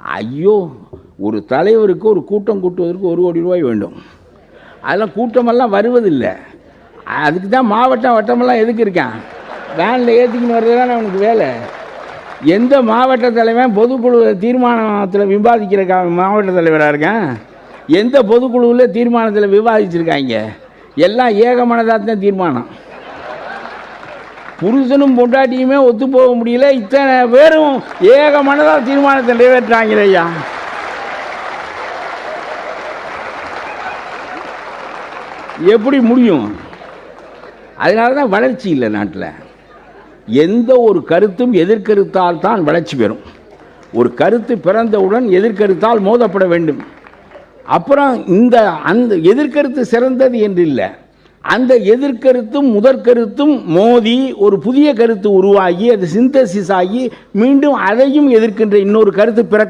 ஐயோ ஒரு தலைவருக்கு ஒரு கூட்டம் கூட்டுவதற்கு ஒரு கோடி ரூபாய் வேண்டும். அதெல்லாம் கூட்டமெல்லாம் வருவதில்லை. அதுக்கு தான் மாவட்டம் வட்டமெல்லாம் எதுக்கு இருக்கான்? வேனில் ஏற்றிக்கின்னு வர்றது தானே அவனுக்கு வேலை. எந்த மாவட்ட தலைவன் பொதுக்குழு தீர்மானத்தில் விவாதிக்கிற மாவட்ட தலைவராக இருக்கேன்? எந்த பொதுக்குழுவில் தீர்மானத்தில் விவாதிச்சிருக்காங்க? எல்லாம் ஏகமனதாக தான் தீர்மானம். புருஷனும் பொண்டாட்டியுமே ஒத்து போக முடியல. இத்தனை பேரும் ஏக மனதால் தீர்மானத்தை நிறைவேற்றாங்களே ஐயா. எப்படி முடியும்? அதனால தான் வளர்ச்சி இல்லை நாட்டில். எந்த ஒரு கருத்தும் எதிர்கருத்தால் தான் வளர்ச்சி பெறும். ஒரு கருத்து பிறந்தவுடன் எதிர்கருத்தால் மோதப்பட வேண்டும். அப்புறம் இந்த அந்த எதிர்கருத்து சிறந்தது என்று இல்லை. அந்த எதிர்கருத்தும் முதற்கருத்தும் மோதி ஒரு புதிய கருத்து உருவாகி அது சிந்தசிஸ் ஆகி மீண்டும் அதையும் எதிர்க்கின்ற இன்னொரு கருத்து பிற